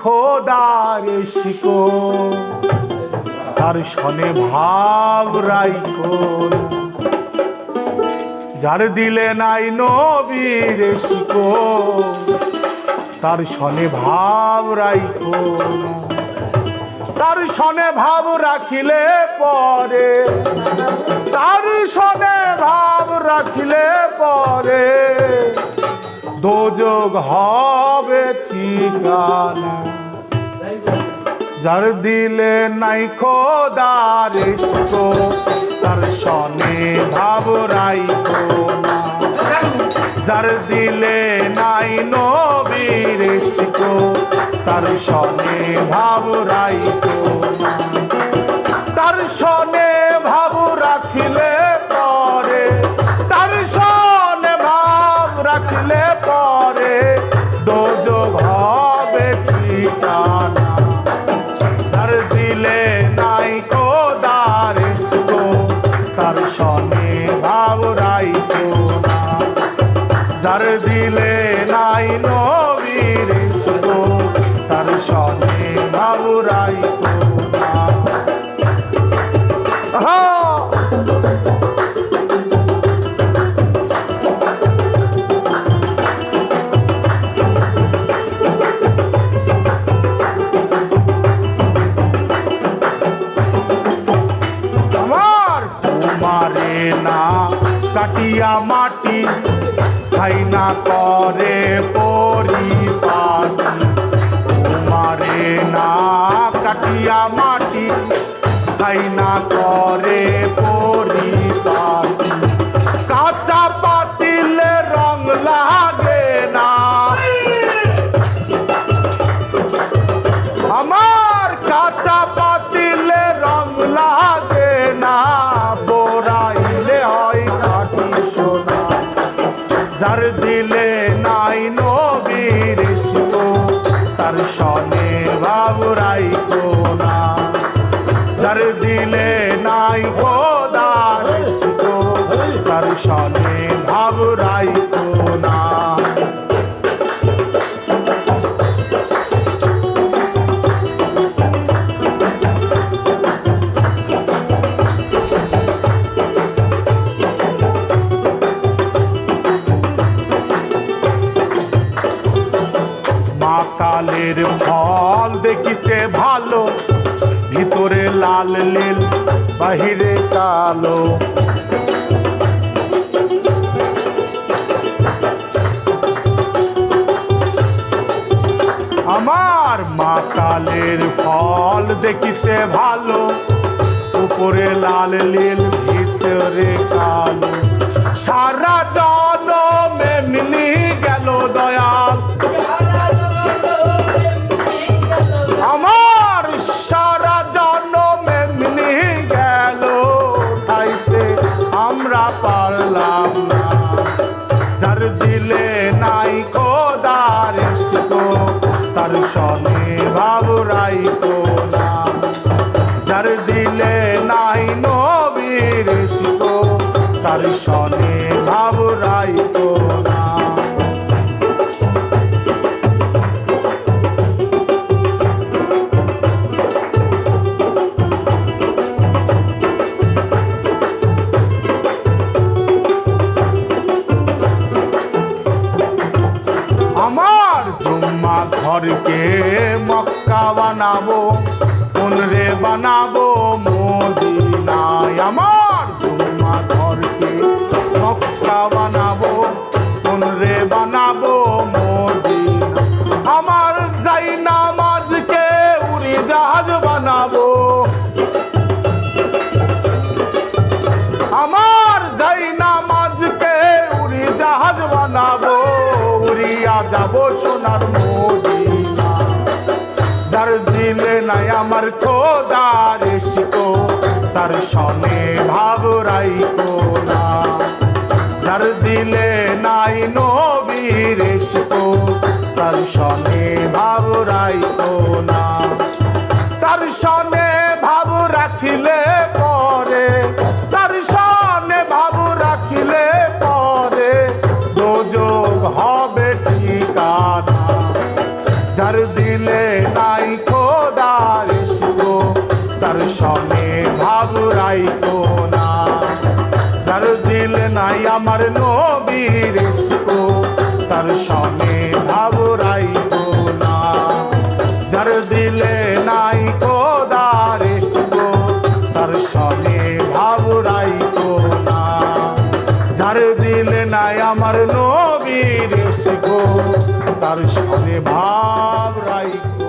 খোদার শিকো তার ভাব রাইকো যার দিলে নাই নবীর শিকো তার সনে ভাব রাইকো তার সনে ভাব রাখিলে পরে। তার সনে ভাব রাখিলে পরে। দোজগ হবে ঠিকানা। যার দিলে নাই খোদার তার সনে ভাব রাইকো না। যার দিলে নাই নবীর তার সনে ভাব রাইকো না। যার দিলে নাই কোদার ইসকো তার সনে ভাবরাই না। যার দিলে নাই নবীর ইসকো তার সনে ভাবরাই না। না, কাটিয়া মাটি সাইনা করে পরিপাটি তোমারে না, কাটিয়া মাটি সাইনা করে পরিপাটি কাঁচা পাতিলে সনে বাবুরাই না। যার দিলে নাই শিকো তার সনে ভালো, ভিতরে লাল লীল বাহিরে কালো। আমার মা কালের ফল দেখিতে ভালো, উপরে লাল লীল ভিতরে কালো। সারা জনমে এসতো তার সনে রাইতো না। যার দিলে নাই নবীর এসতো তার সনে রাইতো না। ঘরকে মক্কা বানাবো? কোন রে বানাবো মদিনায়? আমার জুম্মা ঘরকে মক্কা বানাবো। কোন রে বানাবো মদিনা আমার যাই নামাজকে উড়ি জাহাজ বানাবো। আমার যাই নামাজকে উড়ি জাহাজ বানাবো। উড়িয়া যাব সোনার দিলে নাই আমার খোদার শিকো তার সনে ভাব না। যার দিলে নাই নবীর শিকো তার সনে ভাব না। তার সনে ভাব রাখিলে রাইতো না। তার দিল নাই আমার নবীর তার সঙ্গে ভাব রাইতো না। যার দিলে নাই খোদার গো তার সঙ্গে ভাব রাইতো না। যার দিলে নাই আমার নবীর তার সঙ্গে ভাব রাইতো